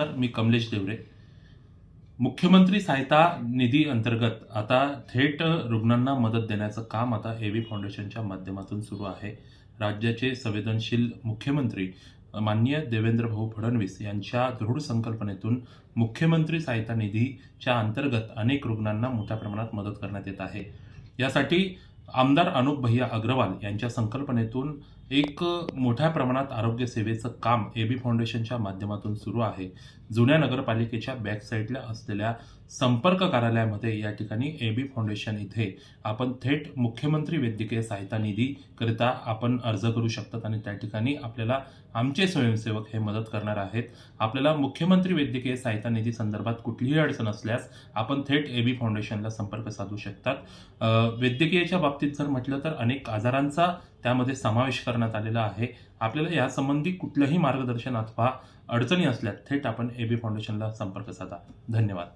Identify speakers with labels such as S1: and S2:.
S1: नमस्कार मी कमलेश देवरे. मुख्यमंत्री सहायता निधी अंतर्गत आता थेट रुग्णांना मदत देण्याचं काम आता एव्ही फाउंडेशनच्या माध्यमातून सुरू आहे. राज्याचे संवेदनशील मुख्यमंत्री माननीय देवेंद्र भाऊ फडणवीस यांच्या दृढ संकल्पनेतून मुख्यमंत्री सहायता निधीच्या अंतर्गत अनेक रुग्णांना मोठ्या प्रमाणात मदत करण्यात येत आहे. यासाठी आमदार अनुप भैया अग्रवाल यांच्या संकल्पनेतून एक मोठ्या प्रमाणात आरोग्यसेवेचं काम ए बी फाउंडेशनच्या माध्यमातून सुरू आहे. जुन्या नगरपालिकेच्या बॅकसाईडला असलेल्या संपर्क कार्यालयामध्ये या ठिकाणी ए बी फाउंडेशन इथे आपण थेट मुख्यमंत्री वैद्यकीय सहायता निधीकरिता आपण अर्ज करू शकतात आणि त्या ठिकाणी आपल्याला आमचे स्वयंसेवक हे मदत करणार आहेत. आपल्याला मुख्यमंत्री वैद्यकीय सहायता निधी संदर्भात कुठलीही अडचण असल्यास आपण थेट ए बी फाउंडेशनला संपर्क साधू शकतात. वैद्यकीयच्या बाबतीत जर म्हटलं तर अनेक आजारांचा त्यामध्ये समावेश करण्यात आलेला आहे. आपल्याला यासंबंधी कुठलंही मार्गदर्शन अथवा अडचणी असल्यास थेट आपण ए बी फाउंडेशनला संपर्क साधा. धन्यवाद.